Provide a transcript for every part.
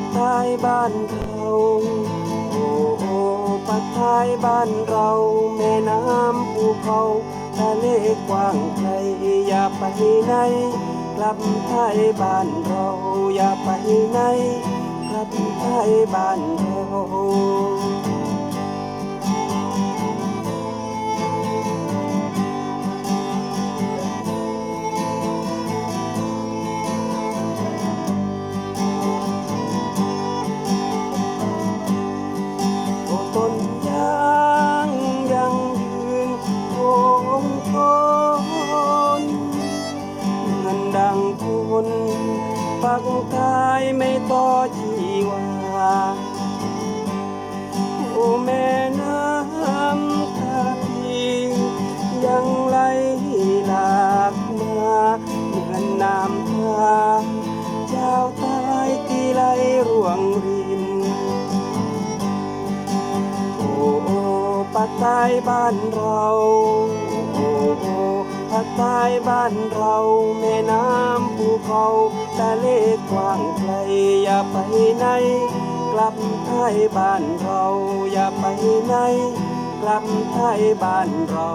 กใต้บ้านเราโอ้โอ้ปากใต้บ้านเราแม่น้ำภูเขาทะเลกว้างไกลอย่าไปไหนกลับไทยบ้านเราอย่าไปไหนกลับไทยบ้านเรา ปักใต้บ้านเราภาคใต้บ้านเราแม่น้ำภูเขาทะเลกว้างไกลอย่าไปไหนกลับไทยบ้านเราอย่าไปไหนกลับไทยบ้านเรา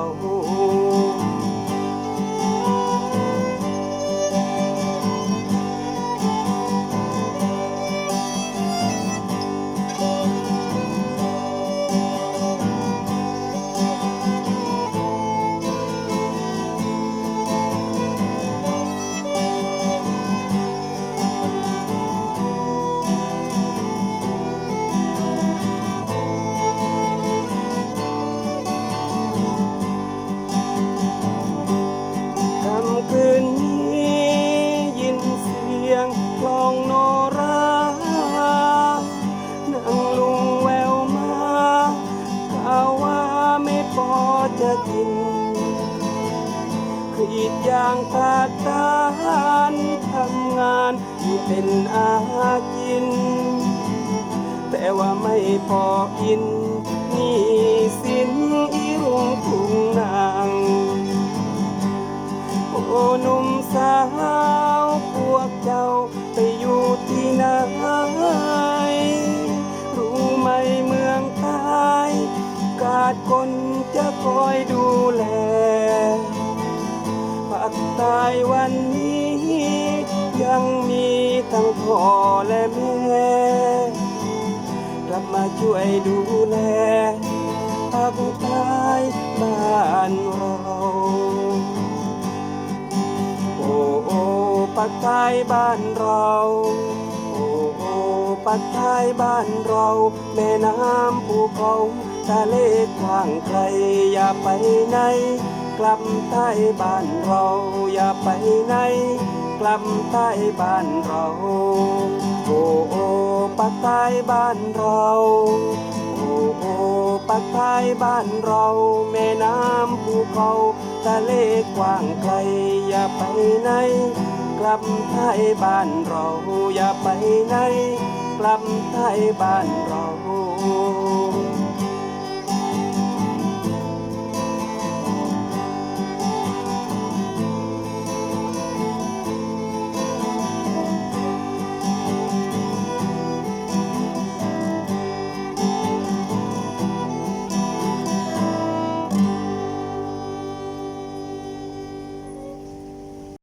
จะกินขีดยางตากตานทำงานอยู่เป็นอากิน แต่ว่าไม่พอกินนี่ คนจะคอยดูแลภาคใต้วันนี้ ยังมีทั้งพ่อและแม่กลับมาช่วยดูแลภาคใต้บ้านเราโอ้โอ้ปักใต้บ้านเราโอ้โอ้ปักใต้บ้านเราแม่น้ำภูเขา ทะเลกว้างไกลอย่าไปไหน กลับใต้บ้านเราอย่าไปไหน กลับใต้บ้านเราโอ้โอ้ปักใต้บ้านเราโอ้โอ้ปักใต้บ้านเรา แม่น้ำภูเขาทะเลกว้างไกลอย่าไปไหน กลับไทยบ้านเราอย่าไปไหน กลับไทยบ้านเรา